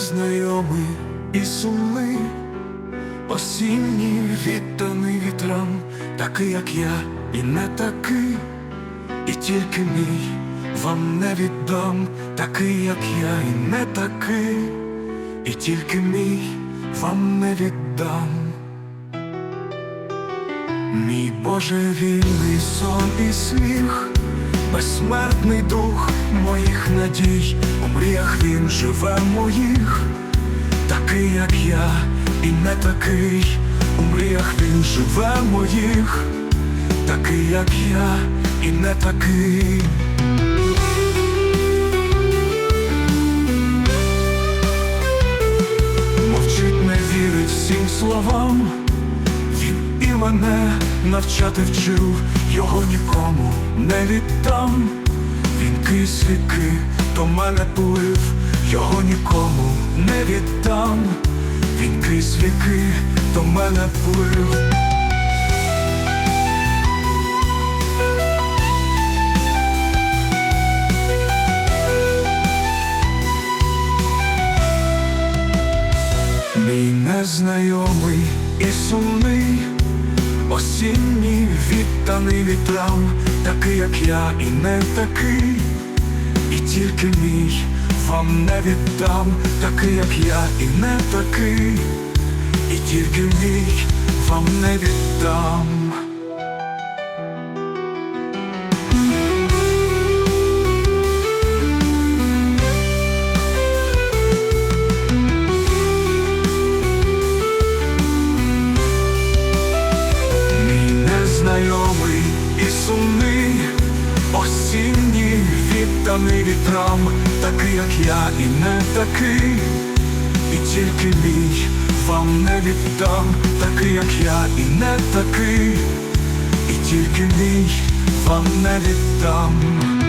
незнайомий і сумний, осінній відданий вітрам, такий, як я, і не такий, і тільки мій вам не віддам, такий, як я, і не такий, і тільки мій вам не віддам. Мій божевільний сон і сміх, безсмертний дух моїх надій, у мріях він живе моїх, такий, як я, і не такий, у мріях він живе моїх, такий, як я, і не такий. Мовчить, не вірить всім словам. Мене навчати вчив, його нікому не віддам. Він крізь віки до мене плив, його нікому не віддам. Він крізь віки до мене плив. Мій незнайомий і сумний, осінній відданий вітрам, такий, як я, і не такий, і тільки мій вам не віддам, такий, як я, і не такий, і тільки мій вам не віддам. Відданий вітрам, такий, як я, і не такий, і тільки мій вам не віддам, такий, як я, і не такий, і тільки мій вам не віддам.